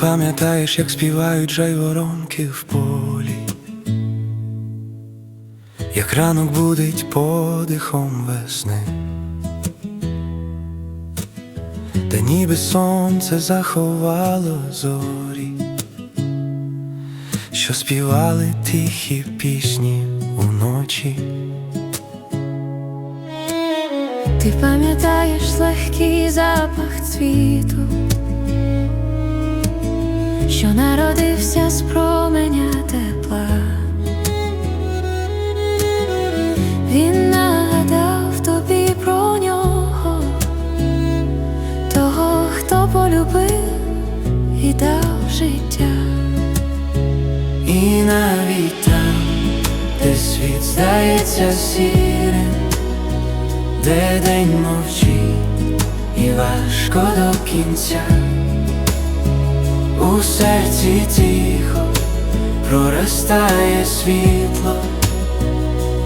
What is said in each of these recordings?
Пам'ятаєш, як співають жайворонки в полі, як ранок будить подихом весни, та ніби сонце заховало зорі, що співали тихі пісні уночі. Ти пам'ятаєш легкий запах цвіту, що народився з променя тепла. Він нагадав тобі про нього, того, хто полюбив і дав життя. І навіть там, де світ здається сірим, де день мовчить і важко до кінця, у серці тихо проростає світло,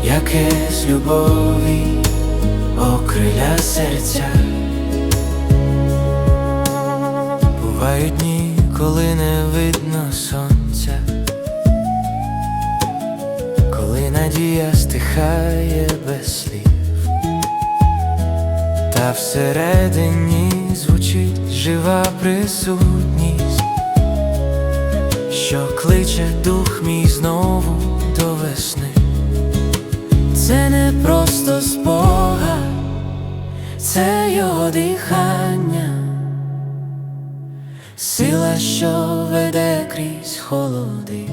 яке з любові окриля серця. Бувають дні, коли не видно сонця, коли надія стихає без слів, та всередині звучить жива присутність, що кличе дух мій знову до весни. Це не просто спога, це його дихання. Сила, що веде крізь холоди,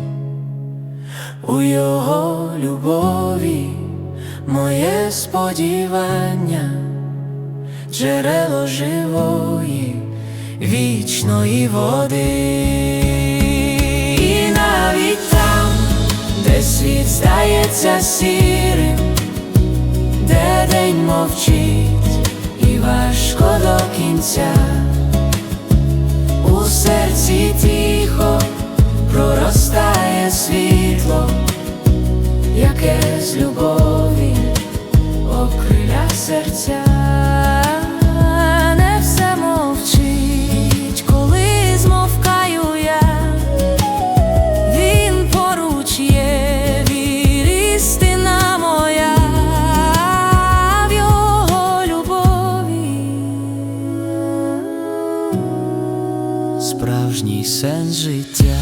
у його любові моє сподівання, джерело живої, вічної води, світ здається сірим, де день мовчить і важко до кінця. У серці тихо проростає світло, яке з любові окриля серця. справжній сенс життя.